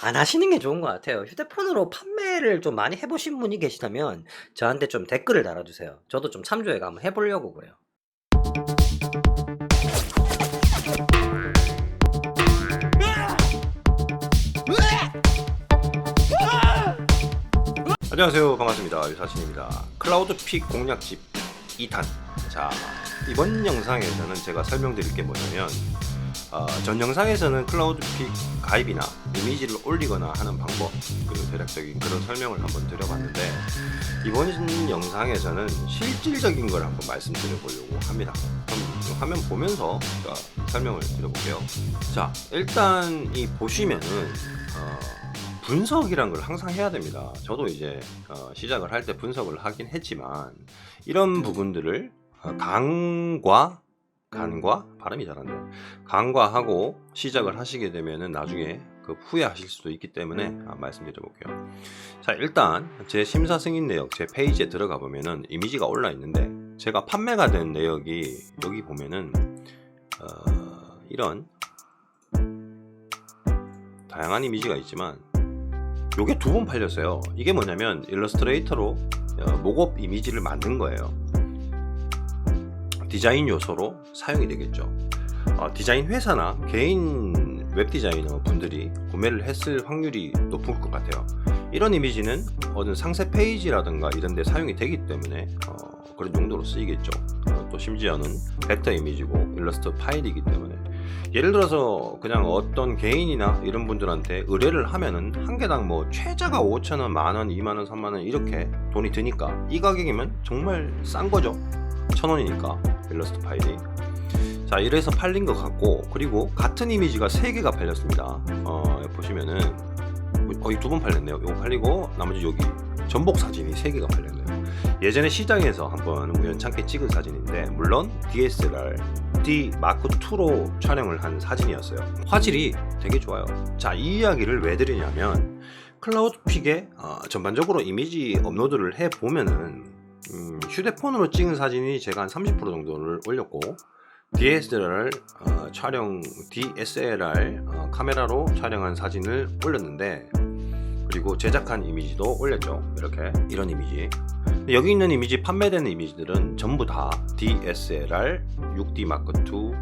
안 하시는 게 좋은 것 같아요. 휴대폰으로 판매를 좀 많이 해 보신 분이 계시다면 저한테 좀 댓글을 달아 주세요. 저도 좀 참조해가 한번 해 보려고 그래요. 안녕하세요 반갑습니다 유사신입니다 클라우드픽 공략집 2탄 자 이번 영상에서는 제가 설명드릴 게 뭐냐면 어, 전 영상에서는 클라우드픽 가입이나 이미지를 올리거나 하는 방법 그리고 대략적인 그런 설명을 한번 드려봤는데 이번 영상에서는 실질적인 걸 한번 말씀드려 보려고 합니다 그럼 화면 보면서 제가 설명을 드려볼게요 자 일단 이 보시면은 어, 분석이란 걸 항상 해야 됩니다. 저도 이제 어, 시작을 할 때 분석을 하긴 했지만 이런 부분들을 어, 간과 간과 발음이 잘 안 돼. 간과하고 시작을 하시게 되면은 나중에 그 후회하실 수도 있기 때문에 아, 말씀드려 볼게요. 자 일단 제 심사 승인 내역 제 페이지에 들어가 보면은 이미지가 올라 있는데 제가 판매가 된 내역이 여기 보면은 어, 이런 다양한 이미지가 있지만 요게 두 번 팔렸어요. 이게 뭐냐면 일러스트레이터로 어, 목업 이미지를 만든 거예요. 디자인 요소로 사용이 되겠죠. 어, 디자인 회사나 개인 웹 디자이너 분들이 구매를 했을 확률이 높을 것 같아요. 이런 이미지는 어느 상세 페이지라든가 이런 데 사용이 되기 때문에 어, 그런 용도로 쓰이겠죠. 어, 또 심지어는 벡터 이미지고 일러스트 파일이기 때문에 예를 들어서 그냥 어떤 개인이나 이런 분들한테 의뢰를 하면은 한 개당 뭐 최저가 5천 원, 만 원, 2만 원, 3만 원 이렇게 돈이 드니까 이 가격이면 정말 싼 거죠. 천 원이니까 일러스트 파일이. 자 이래서 팔린 것 같고 그리고 같은 이미지가 3개가 팔렸습니다. 어, 보시면은 거의 두번 팔렸네요. 이거 팔리고 나머지 여기 전복 사진이 3개가 팔렸네요. 예전에 시장에서 한번 우연찮게 찍은 사진인데 물론 DSLR D 마크 2로 촬영을 한 사진이었어요. 화질이 되게 좋아요. 자, 이 이야기를 왜 드리냐면 클라우드픽에 어, 전반적으로 이미지 업로드를 해 보면은 음, 휴대폰으로 찍은 사진이 제가 한 30% 정도를 올렸고 DSLR 어, 촬영 DSLR 어, 카메라로 촬영한 사진을 올렸는데 그리고 제작한 이미지도 올렸죠. 이렇게 이런 이미지. 여기 있는 이미지 판매되는 이미지들은 전부 다 DSLR 6D Mark II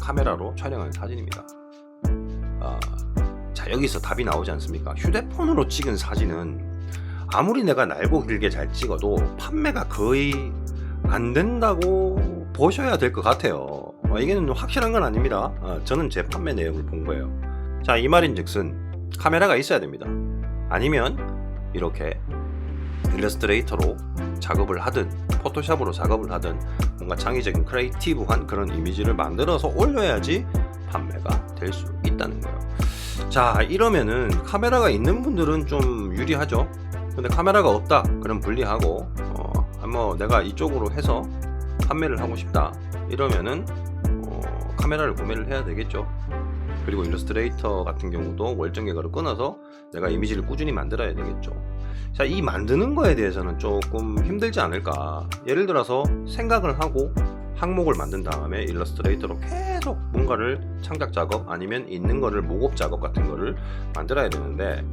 카메라로 촬영한 사진입니다. 아, 자 여기서 답이 나오지 않습니까? 휴대폰으로 찍은 사진은 아무리 내가 날고 길게 잘 찍어도 판매가 거의 안 된다고 보셔야 될 것 같아요. 어, 이게는 확실한 건 아닙니다. 어, 저는 제 판매 내역을 본 거예요. 자, 이 말인즉슨 카메라가 있어야 됩니다. 아니면 이렇게 일러스트레이터로 작업을 하든 포토샵으로 작업을 하든 뭔가 창의적인 크리에이티브한 그런 이미지를 만들어서 올려야지 판매가 될 수 있다는 거예요. 자 이러면은 카메라가 있는 분들은 좀 유리하죠. 근데 카메라가 없다 그럼 분리하고 어, 뭐 내가 이쪽으로 해서 판매를 하고 싶다 이러면은 어, 카메라를 구매를 해야 되겠죠. 그리고 일러스트레이터 같은 경우도 월정 계가를 끊어서 내가 이미지를 꾸준히 만들어야 되겠죠. 자, 이 만드는 거에 대해서는 조금 힘들지 않을까. 예를 들어서 생각을 하고 항목을 만든 다음에 일러스트레이터로 계속 뭔가를 창작 작업 아니면 있는 거를 모급 작업 같은 거를 만들어야 되는데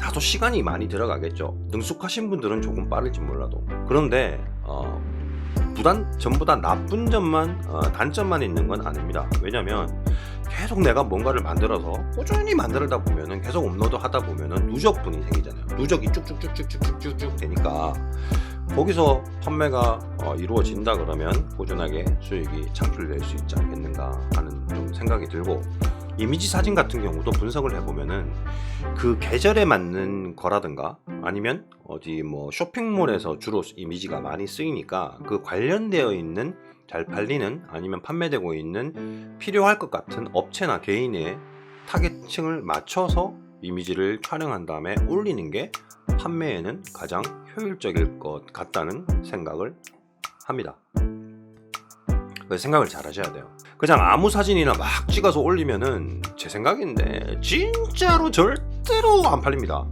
다소 시간이 많이 들어가겠죠. 능숙하신 분들은 조금 빠를지 몰라도. 그런데 어, 부단 전부 다 나쁜 점만 어, 단점만 있는 건 아닙니다. 왜냐면 계속 내가 뭔가를 만들어서 꾸준히 만들다 보면은 계속 업로드 하다 보면은 누적분이 생기잖아요. 누적이 쭉쭉쭉쭉쭉쭉쭉 되니까 거기서 판매가 어, 이루어진다 그러면 꾸준하게 수익이 창출될 수 있지 않겠는가 하는 좀 생각이 들고 이미지 사진 같은 경우도 분석을 해보면은 그 계절에 맞는 거라든가 아니면 어디 뭐 쇼핑몰에서 주로 이미지가 많이 쓰이니까 그 관련되어 있는 잘 팔리는 아니면 판매되고 있는 필요할 것 같은 업체나 개인의 타겟층을 맞춰서 이미지를 촬영한 다음에 올리는 게 판매에는 가장 효율적일 것 같다는 생각을 합니다. 그 생각을 잘 하셔야 돼요. 그냥 아무 사진이나 막 찍어서 올리면은 제 생각인데 진짜로 절대로 안 팔립니다.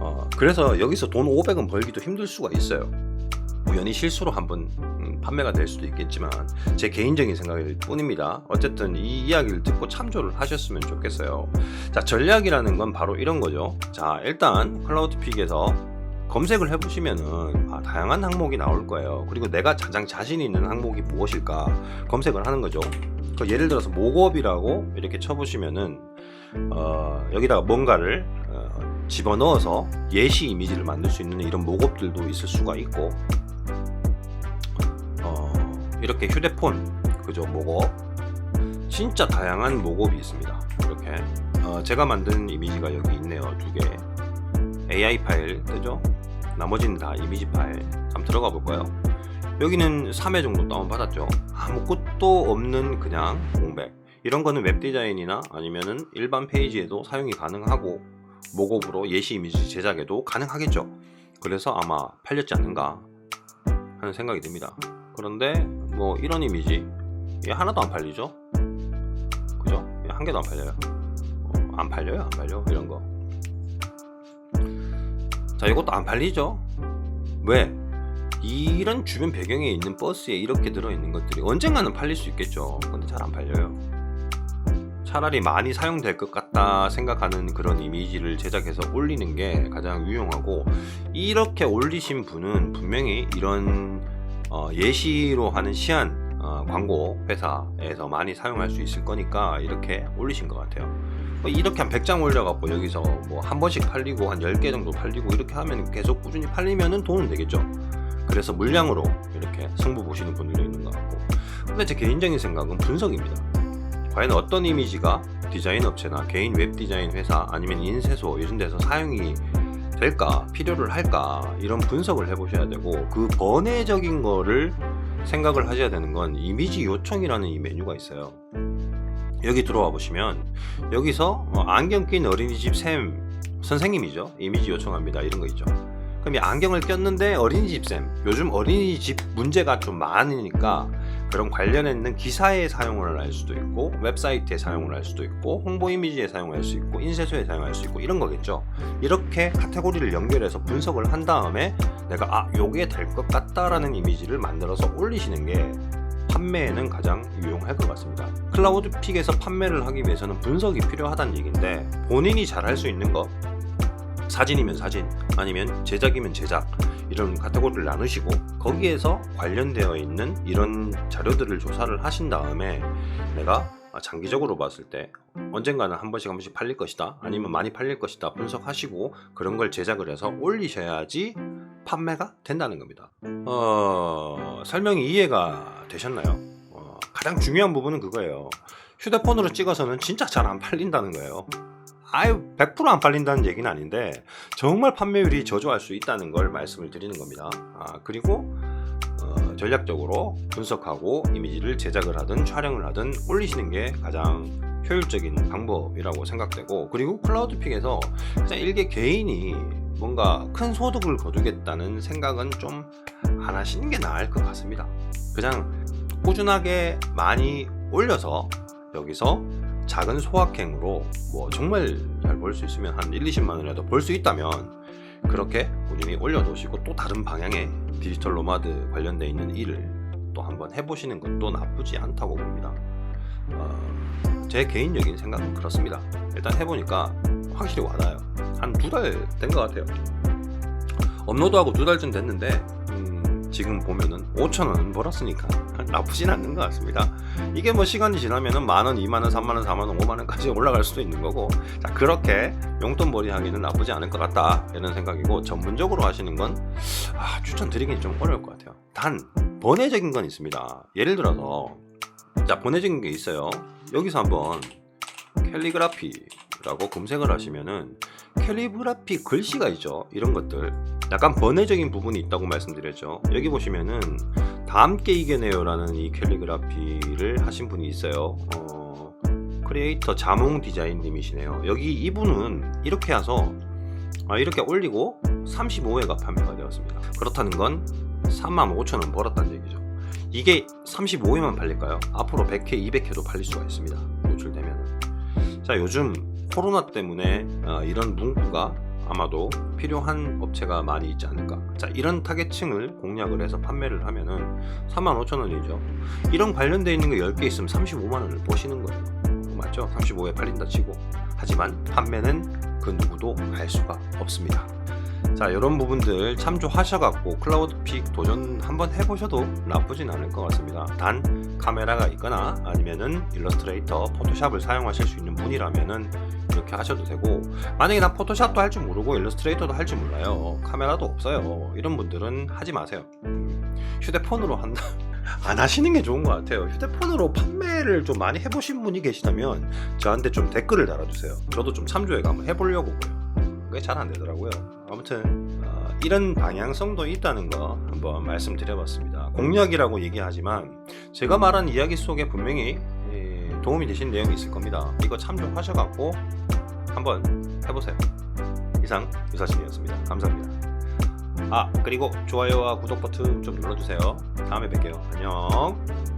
어, 그래서 여기서 돈 500원 벌기도 힘들 수가 있어요. 우연히 실수로 한번 음, 판매가 될 수도 있겠지만 제 개인적인 생각일 뿐입니다. 어쨌든 이 이야기를 듣고 참조를 하셨으면 좋겠어요. 자 전략이라는 건 바로 이런 거죠. 자 일단 클라우드픽에서 검색을 해보시면은 아, 다양한 항목이 나올 거예요. 그리고 내가 가장 자신 있는 항목이 무엇일까 검색을 하는 거죠. 그 예를 들어서 목업이라고 이렇게 쳐보시면은 어, 여기다가 뭔가를 어, 집어넣어서 예시 이미지를 만들 수 있는 이런 목업들도 있을 수가 있고 어, 이렇게 휴대폰 그죠 목업 진짜 다양한 목업이 있습니다. 이렇게 어, 제가 만든 이미지가 여기 있네요 두 개. AI 파일 뜨죠? 나머지는 다 이미지 파일. 한번 들어가 볼까요? 여기는 3회 정도 다운받았죠. 아무것도 없는 그냥 공백. 이런 거는 웹 디자인이나 아니면은 일반 페이지에도 사용이 가능하고 목업으로 예시 이미지 제작에도 가능하겠죠. 그래서 아마 팔렸지 않는가 하는 생각이 듭니다. 그런데 뭐 이런 이미지 얘 하나도 안 팔리죠? 그죠? 얘한 개도 안 팔려요. 어, 안 팔려요, 안 팔려 이런 거. 자, 이것도 안 팔리죠? 왜? 이런 주변 배경에 있는 버스에 이렇게 들어있는 것들이 언젠가는 팔릴 수 있겠죠. 근데 잘 안 팔려요. 차라리 많이 사용될 것 같다 생각하는 그런 이미지를 제작해서 올리는 게 가장 유용하고 이렇게 올리신 분은 분명히 이런 어, 예시로 하는 시안 어, 광고 회사에서 많이 사용할 수 있을 거니까 이렇게 올리신 것 같아요. 뭐 이렇게 한 100장 올려갖고 여기서 뭐 한 번씩 팔리고 한 10개 정도 팔리고 이렇게 하면 계속 꾸준히 팔리면은 돈은 되겠죠. 그래서 물량으로 이렇게 승부 보시는 분들도 있는 것 같고. 근데 제 개인적인 생각은 분석입니다. 과연 어떤 이미지가 디자인 업체나 개인 웹 디자인 회사 아니면 인쇄소 이런 데서 사용이 될까 필요를 할까 이런 분석을 해보셔야 되고 그 번외적인 거를 생각을 하셔야 되는 건 이미지 요청이라는 이 메뉴가 있어요. 여기 들어와 보시면 여기서 어, 안경 낀 어린이집 쌤 선생님이죠 이미지 요청합니다 이런 거 있죠. 그럼 이 안경을 꼈는데 어린이집 쌤 요즘 어린이집 문제가 좀 많으니까 그런 관련해 있는 기사에 사용을 할 수도 있고 웹사이트에 사용을 할 수도 있고 홍보 이미지에 사용할 수 있고 인쇄소에 사용할 수 있고 이런 거겠죠. 이렇게 카테고리를 연결해서 분석을 한 다음에 내가 아 요게 될 것 같다라는 이미지를 만들어서 올리시는 게 판매에는 가장 유용할 것 같습니다. 클라우드 픽에서 판매를 하기 위해서는 분석이 필요하다는 얘기인데 본인이 잘할 수 있는 거 사진이면 사진 아니면 제작이면 제작 이런 카테고리를 나누시고 거기에서 관련되어 있는 이런 자료들을 조사를 하신 다음에 내가 장기적으로 봤을 때 언젠가는 한 번씩 한 번씩 팔릴 것이다 아니면 많이 팔릴 것이다 분석하시고 그런 걸 제작을 해서 올리셔야지 판매가 된다는 겁니다. 어, 설명이 이해가 되셨나요? 어, 가장 중요한 부분은 그거예요. 휴대폰으로 찍어서는 진짜 잘 안 팔린다는 거예요 아유 100%안 팔린다는 얘기는 아닌데 정말 판매율이 저조할 수 있다는 걸 말씀을 드리는 겁니다. 아, 그리고 어, 전략적으로 분석하고 이미지를 제작을 하든 촬영을 하든 올리시는 게 가장 효율적인 방법이라고 생각되고 그리고 클라우드픽에서 그냥 일개 개인이 뭔가 큰 소득을 거두겠다는 생각은 좀 안 하시는 게 나을 것 같습니다. 그냥 꾸준하게 많이 올려서 여기서 작은 소확행으로 뭐 정말 잘 벌 수 있으면 한 1, 20만 원이라도 벌 수 있다면 그렇게 꾸준히 올려놓으시고 또 다른 방향의 디지털 노마드 관련돼 있는 일을 또 한번 해보시는 것도 나쁘지 않다고 봅니다. 어, 제 개인적인 생각은 그렇습니다. 일단 해보니까 확실히 와닿아요. 한 두 달 된 것 같아요. 업로드하고 두 달쯤 됐는데 음, 지금 보면은 5천 원 벌었으니까 나쁘진 않는 것 같습니다. 이게 뭐 시간이 지나면은 만 원, 2만 원, 3만 원, 4만 원, 5만 원까지 올라갈 수도 있는 거고 자 그렇게 용돈벌이 하기는 나쁘지 않을 것 같다 이런 생각이고 전문적으로 하시는 건 아, 추천드리긴 좀 어려울 것 같아요. 단 번외적인 건 있습니다. 예를 들어서 자 번외적인 게 있어요. 여기서 한번 캘리그라피라고 검색을 하시면은 캘리그라피 글씨가 있죠. 이런 것들 약간 번외적인 부분이 있다고 말씀드렸죠. 여기 보시면은 다 함께 이겨내요라는 이 캘리그라피를 하신 분이 있어요. 어, 크리에이터 자몽 디자인님이시네요. 여기 이분은 이렇게 해서 아, 이렇게 올리고 35회가 판매가 되었습니다. 그렇다는 건 3만 5천 원 벌었다는 얘기죠. 이게 35회만 팔릴까요? 앞으로 100회, 200회도 팔릴 수가 있습니다. 노출되면. 자, 요즘 코로나 때문에 어, 이런 문구가 아마도 필요한 업체가 많이 있지 않을까. 자, 이런 타겟층을 공략을 해서 판매를 하면은 35,000원이죠. 이런 관련돼 있는 거 10개 있으면 35만 원을 버시는 거예요. 맞죠? 35에 팔린다 치고. 하지만 판매는 그 누구도 할 수가 없습니다. 자, 이런 부분들 참조하셔갖고 클라우드 픽 도전 한번 해보셔도 나쁘진 않을 것 같습니다. 단 카메라가 있거나 아니면은 일러스트레이터, 포토샵을 사용하실 수 있는 분이라면은 이렇게 하셔도 되고 만약에 나 포토샵도 할 줄 모르고 일러스트레이터도 할 줄 몰라요. 카메라도 없어요. 이런 분들은 하지 마세요. 음, 휴대폰으로 한다. 안 하시는 게 좋은 것 같아요. 휴대폰으로 판매를 좀 많이 해보신 분이 계시다면 저한테 좀 댓글을 달아주세요. 저도 좀 참조해가 한번 해보려고요. 그게 잘 안 되더라고요. 아무튼 어, 이런 방향성도 있다는 거 한번 말씀드려봤습니다. 공략이라고 얘기하지만 제가 말한 이야기 속에 분명히 예, 도움이 되신 내용이 있을 겁니다. 이거 참조하셔갖고 한번 해보세요. 이상 유사신이었습니다. 감사합니다. 아 그리고 좋아요와 구독 버튼 좀 눌러주세요. 다음에 뵐게요. 안녕.